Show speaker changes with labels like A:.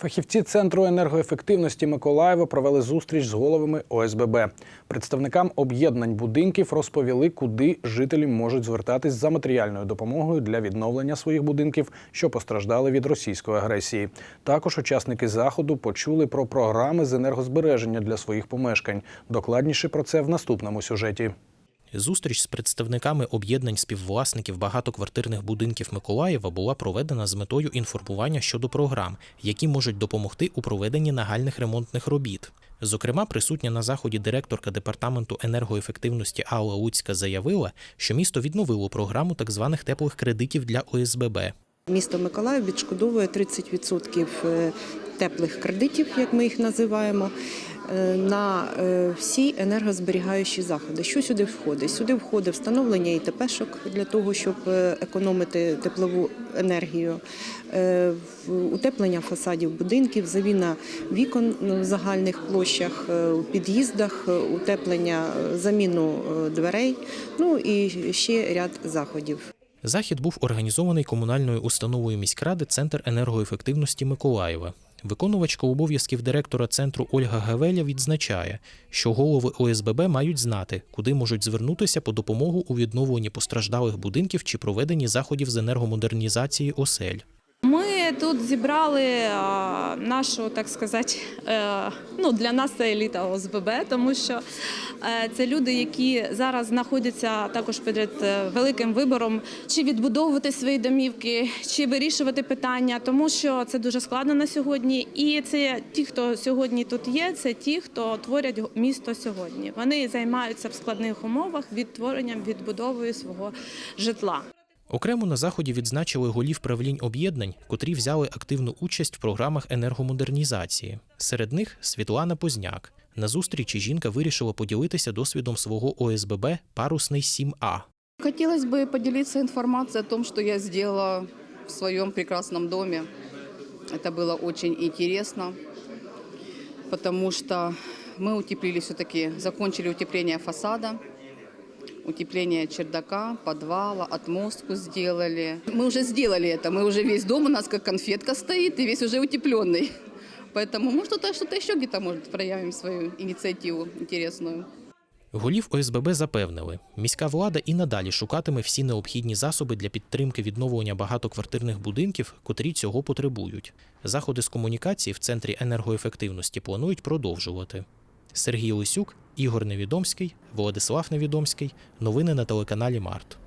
A: Фахівці центру енергоефективності Миколаєва провели зустріч з головами ОСББ. Представникам об'єднань будинків розповіли, куди жителі можуть звертатись за матеріальною допомогою для відновлення своїх будинків, що постраждали від російської агресії. Також учасники заходу почули про програми з енергозбереження для своїх помешкань. Докладніше про це в наступному сюжеті.
B: Зустріч з представниками об'єднань співвласників багатоквартирних будинків Миколаєва була проведена з метою інформування щодо програм, які можуть допомогти у проведенні нагальних ремонтних робіт. Зокрема, присутня на заході директорка департаменту енергоефективності Алла Луцька заявила, що місто відновило програму так званих теплих кредитів для ОСББ.
C: Місто Миколаїв відшкодовує 30% е, теплих кредитів, як ми їх називаємо, на е, всі енергозберігаючі заходи. Що сюди входить? Сюди входить встановлення ІТПшок для того, щоб е, економити теплову енергію, е, утеплення фасадів будинків, завіна вікон в загальних площах, е, у під'їздах, е, утеплення, е, заміну е, дверей, ну і ще ряд заходів.
B: Захід був організований комунальною установою міськради Центр енергоефективності Миколаєва. Виконувачка обов'язків директора центру Ольга Гавеля відзначає, що голови ОСББ мають знати, куди можуть звернутися по допомогу у відновленні постраждалих будинків чи проведенні заходів з енергомодернізації осель.
D: Тут зібрали нашу, так сказати, е, ну для нас це еліта ОСББ, тому що е, це люди, які зараз знаходяться також перед е, великим вибором, чи відбудовувати свої домівки, чи вирішувати питання, тому що це дуже складно на сьогодні. І це ті, хто сьогодні тут є, це ті, хто творять місто сьогодні. Вони займаються в складних умовах відтворенням, відбудовою свого житла.
B: Окремо на заході відзначили голів правлінь об'єднань, котрі взяли активну участь в програмах енергомодернізації. Серед них Світлана Позняк. На зустрічі жінка вирішила поділитися досвідом свого ОСББ Парусний 7А.
E: Хотелось бы поделиться информацией о том, что я сделала в своем прекрасном доме. Это было очень интересно, потому что мы утеплили все-таки, закончили утепление фасада, утепление чердака, подвала, отмостку сделали. Мы уже сделали это, мы уже весь дом у нас как конфетка стоит и весь уже утепленный. Поэтому мы что-то что еще где-то, может, проявим свою инициативу интересную.
B: Голів ОСББ запевнили, міська влада і надалі шукатиме всі необхідні засоби для підтримки відновлення багатоквартирних будинків, котрі цього потребують. Заходи з комунікації в центрі енергоефективності планують продовжувати. Сергій Лисюк, Ігор Невідомський, Владислав Невідомський. Новини на телеканалі Март.